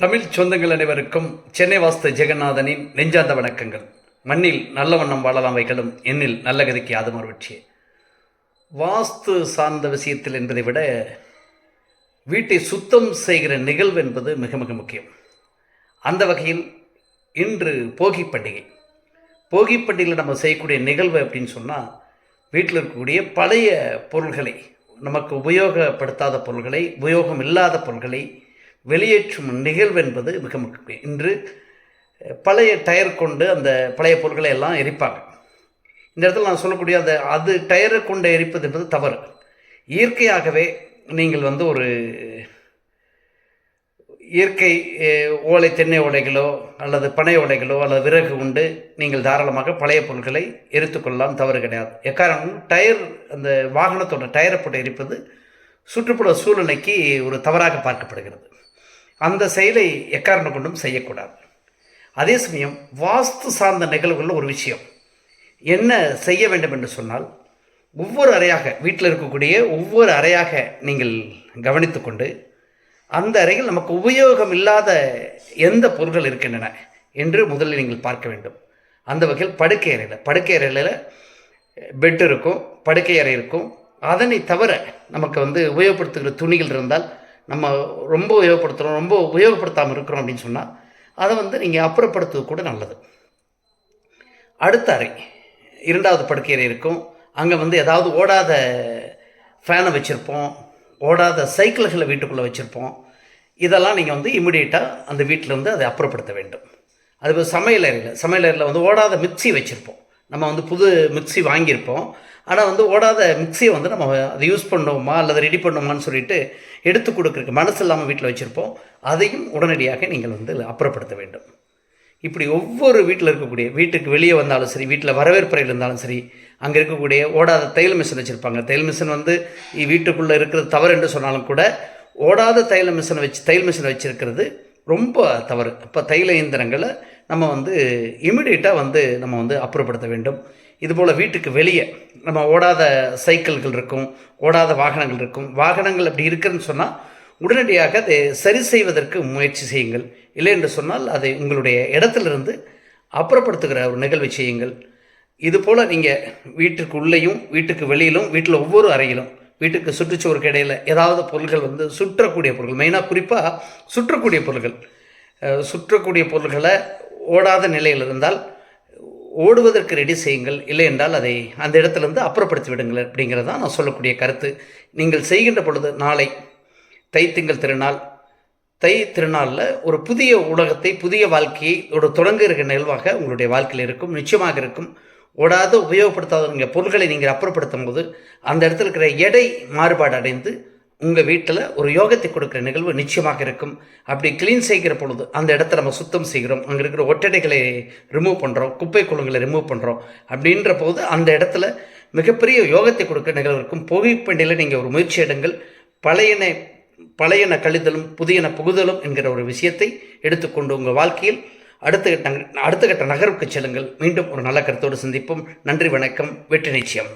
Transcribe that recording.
தமிழ் சொந்தங்கள் அனைவருக்கும் சென்னை வாஸ்து ஜெகநாதனின் நெஞ்சாந்த வணக்கங்கள். மண்ணில் நல்ல வண்ணம் வாழலாம் வைகளும் எண்ணில் நல்ல கதிக்கு யாதுமர் வெற்றியே. வாஸ்து சார்ந்த விஷயத்தில் என்பதை விட வீட்டை சுத்தம் செய்கிற நிகழ்வு என்பது மிக மிக முக்கியம். அந்த வகையில் இன்று போகி பண்டிகை. போகி பண்டிகையில் நம்ம செய்யக்கூடிய நிகழ்வு அப்படின்னு சொன்னால் வீட்டில் இருக்கக்கூடிய பழைய பொருள்களை நமக்கு உபயோகப்படுத்தாத பொருள்களை உபயோகம் இல்லாத பொருள்களை வெளியேற்றும் நிகழ்வு என்பது மிக முக்கியம். இன்று பழைய டயர் கொண்டு அந்த பழைய பொருட்களை எல்லாம் எரிப்பாங்க. இந்த இடத்துல நான் சொல்லக்கூடிய அந்த அது டயரை கொண்டு எரிப்பது என்பது தவறு. இயற்கையாகவே நீங்கள் வந்து ஒரு இயற்கை ஓலை தென்னை ஓலைகளோ அல்லது பனை ஓலைகளோ அல்லது விறகு உண்டு நீங்கள் தாராளமாக பழைய பொருட்களை எரித்துக்கொள்ளலாம் தவறு கிடையாது. எக்காரணம்? டயர் அந்த வாகனத்தோட டயரை போட்டு எரிப்பது சுற்றுப்புற சூழ்நிலைக்கு ஒரு தவறாக பார்க்கப்படுகிறது. அந்த செயலை எக்காரணம் கொண்டும் செய்யக்கூடாது. அதே சமயம் வாஸ்து சார்ந்த நிகழ்வுகளில் ஒரு விஷயம். என்ன செய்ய வேண்டும் என்று சொன்னால் ஒவ்வொரு அறையாக வீட்டில் இருக்கக்கூடிய ஒவ்வொரு அறையாக நீங்கள் கவனித்துக்கொண்டு அந்த அறையில் நமக்கு உபயோகம் இல்லாத எந்த பொருட்கள் இருக்கின்றன என்று முதலில் நீங்கள் பார்க்க வேண்டும். அந்த வகையில் படுக்கை அறையில் படுக்கை அறையில் பெட் இருக்கும் படுக்கை அறை இருக்கும். அதனை தவிர நமக்கு வந்து உபயோகப்படுத்துகிற துணிகள் இருந்தால் நம்ம ரொம்ப உபயோகப்படுத்துகிறோம் ரொம்ப உபயோகப்படுத்தாமல் இருக்கிறோம் அப்படின்னு சொன்னால் அதை வந்து நீங்கள் அப்புறப்படுத்துவது கூட நல்லது. அடுத்த அறை இரண்டாவது படுக்கையறை இருக்கும். அங்கே வந்து ஏதாவது ஓடாத ஃபேனை வச்சுருப்போம் ஓடாத சைக்கிள்களை வீட்டுக்குள்ளே வச்சுருப்போம். இதெல்லாம் நீங்கள் வந்து இமிடியேட்டாக அந்த வீட்டில் வந்து அதை அப்புறப்படுத்த வேண்டும். அது சமையல் அறையில் சமையல் அறையில் வந்து ஓடாத மிக்ஸி வச்சுருப்போம். நம்ம வந்து புது மிக்ஸி வாங்கியிருப்போம். ஆனால் வந்து ஓடாத மிக்ஸியை வந்து நம்ம அதை யூஸ் பண்ணோமா அல்லது ரெடி பண்ணோமான்னு சொல்லிட்டு எடுத்து கொடுக்குறக்கு மனசு இல்லாமல் வீட்டில் வச்சுருப்போம். அதையும் உடனடியாக நீங்கள் வந்து அப்புறப்படுத்த வேண்டும். இப்படி ஒவ்வொரு வீட்டில் இருக்கக்கூடிய வீட்டுக்கு வெளியே வந்தாலும் சரி வீட்டில் வரவேற்பறையில் இருந்தாலும் சரி அங்கே இருக்கக்கூடிய ஓடாத தையல் மிஷின் வச்சுருப்பாங்க. தையல் மிஷின் வந்து வீட்டுக்குள்ளே இருக்கிறது தவறு என்று சொன்னாலும் கூட ஓடாத தையல் மிஷினை வச்சு தையல் மிஷினை வச்சுருக்கிறது ரொம்ப தவறு. அப்போ தைல இயந்திரங்களை நம்ம வந்து இமிடியேட்டாக வந்து நம்ம வந்து அப்புறப்படுத்த வேண்டும். இதுபோல் வீட்டுக்கு வெளியே நம்ம ஓடாத சைக்கிள்கள் இருக்கும் ஓடாத வாகனங்கள் இருக்கும். வாகனங்கள் அப்படி இருக்குதுன்னு சொன்னால் உடனடியாக அதை சரி செய்வதற்கு முயற்சி செய்யுங்கள். இல்லை என்று சொன்னால் அதை உங்களுடைய இடத்திலிருந்து அப்புறப்படுத்துகிற ஒரு நிகழ்வை செய்யுங்கள். இதுபோல் நீங்கள் வீட்டுக்கு உள்ளேயும் வீட்டுக்கு வெளியிலும் வீட்டில் ஒவ்வொரு அறையிலும் வீட்டுக்கு சுற்றுச்சுவருக்கு இடையில் ஏதாவது பொருள்கள் வந்து சுற்றக்கூடிய பொருட்கள் மெயினாக குறிப்பாக சுற்றக்கூடிய பொருள்கள். சுற்றக்கூடிய பொருள்களை ஓடாத நிலையில் இருந்தால் ஓடுவதற்கு ரெடி செய்யுங்கள். இல்லை என்றால் அதை அந்த இடத்துலேருந்து அப்புறப்படுத்தி விடுங்கள் அப்படிங்கிறது தான் நான் சொல்லக்கூடிய கருத்து. நீங்கள் செய்கின்ற பொழுது நாளை தைத்திங்கள் திருநாள் தை திருநாளில் ஒரு புதிய உலகத்தை புதிய வாழ்க்கையை ஒரு தொடங்குகிற நிகழ்வாக உங்களுடைய வாழ்க்கையில் இருக்கும் நிச்சயமாக இருக்கும். ஓடாத உபயோகப்படுத்தாத நீங்கள் நீங்கள் அப்புறப்படுத்தும் போது அந்த இடத்துல இருக்கிற எடை மாறுபாடு அடைந்து உங்கள் வீட்டில் ஒரு யோகத்தை கொடுக்குற நிகழ்வு நிச்சயமாக இருக்கும். அப்படி க்ளீன் செய்கிற பொழுது அந்த இடத்த நம்ம சுத்தம் செய்கிறோம். அங்கே இருக்கிற ஒட்டடைகளை ரிமூவ் பண்ணுறோம் குப்பை குளங்களை ரிமூவ் பண்ணுறோம் அப்படின்ற போது அந்த இடத்துல மிகப்பெரிய யோகத்தை கொடுக்குற நிகழ்வு இருக்கும். புகைப்பண்டியில் நீங்கள் ஒரு முயற்சி எடுங்கள். பழையன பழையன கழிதலும் புதியன புகுதலும் என்கிற ஒரு விஷயத்தை எடுத்துக்கொண்டு உங்கள் வாழ்க்கையில் அடுத்த கட்ட அடுத்த கட்ட நகர்வுக்கு செல்லுங்கள். மீண்டும் ஒரு நல்ல கருத்தோடு சந்திப்போம். நன்றி வணக்கம். வெற்றி நிச்சயம்.